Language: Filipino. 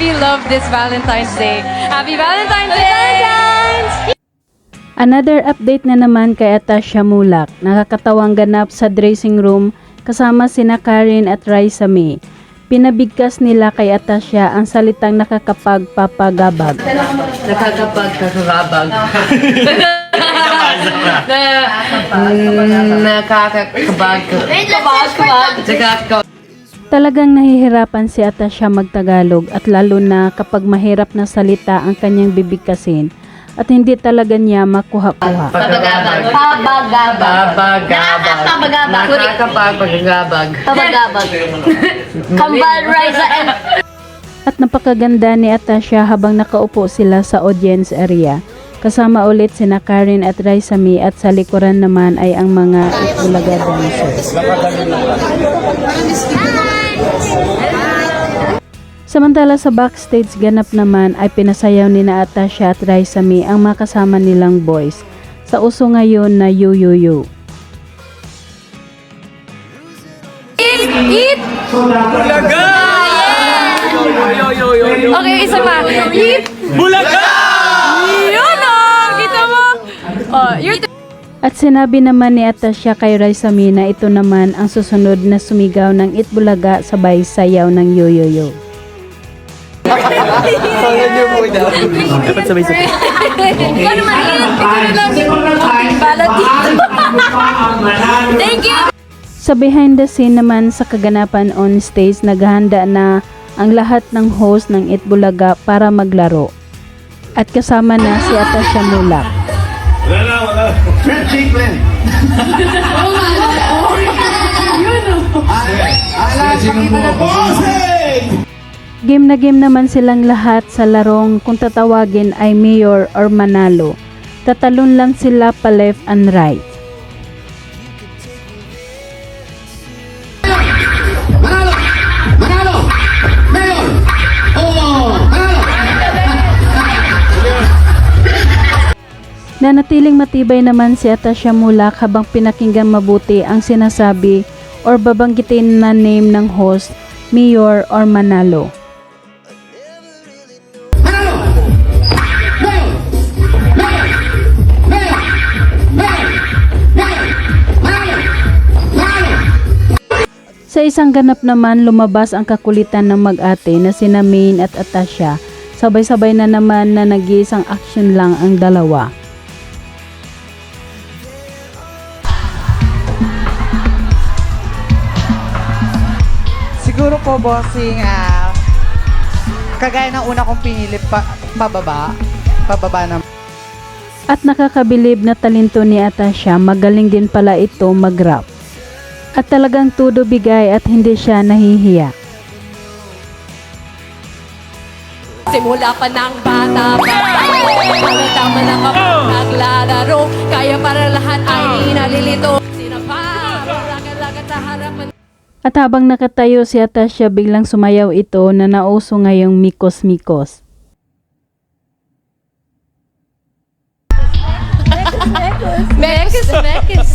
puppy love this Valentine's Day. Happy Valentine's Day! Another update na naman kay Atasha Mulak. Nakakatawang ganap sa dressing room kasama sina Karen at Raisa May. Pinabigkas nila kay Atasha ang salitang nakakapagpapagabag. Nakakapagkakabag. Nakakakabag. Nakakabag. Talagang nahihirapan si Atasha magtagalog at lalo na kapag mahirap na salita ang kanyang bibigkasin at hindi talaga niya makuha-kuha. Pabagabag. Babagabag. Nakakapagabag. Nakakapagpagabag. Pabagabag. Kambal Riza and At napakaganda ni Atasha habang nakaupo sila sa audience area. Kasama ulit sina Karen at Raisa May at sa likuran naman ay ang mga Itbulaga dancers. Samantala sa backstage ganap naman ay pinasayaw ni na Atasha at Raisa May ang makasama nilang boys sa uso ngayon na Yo Yo Yo. Eat! Okay, isa pa. Eat! Bulaga! At sinabi naman ni Atasha kay Raisa May na ito naman ang susunod na sumigaw ng Itbulaga sabay sayaw ng Yo Yo Yo. Ikaw naman yun. Ikaw na lang. Balat dito. Thank you! Sa behind the scene naman sa kaganapan on stage, naghahanda na ang lahat ng host ng Itbulaga para maglaro. At kasama na si Atasha Mulak. Fred Chicklen. Bossing! Game na game naman silang lahat sa larong kung tatawagin ay mayor or manalo. Tatalon lang sila pa left and right. Nanatiling matibay naman si Atasha Mulak habang pinakinggan mabuti ang sinasabi or babanggitin na name ng host, mayor or manalo. Sa isang ganap naman, lumabas ang kakulitan ng mag-ate na sina Main at Atasha. Sabay-sabay na naman na nag-iisang action lang ang dalawa. Siguro po, bossing, ah, kagaya ng una kong pinili, pa, pababa, pababa na At nakakabilib na talento ni Atasha, magaling din pala ito mag-rap. At talagang tudo bigay at hindi siya nahihiya. Simula pa ng bata pa Tama na ka naglalaro Kaya para lahat ay nalilito Sinapa Ragat-ragat sa harapan At habang nakatayo si Atasha, biglang sumayaw ito na nauso ngayong mikos-mikos. Mekis, mekis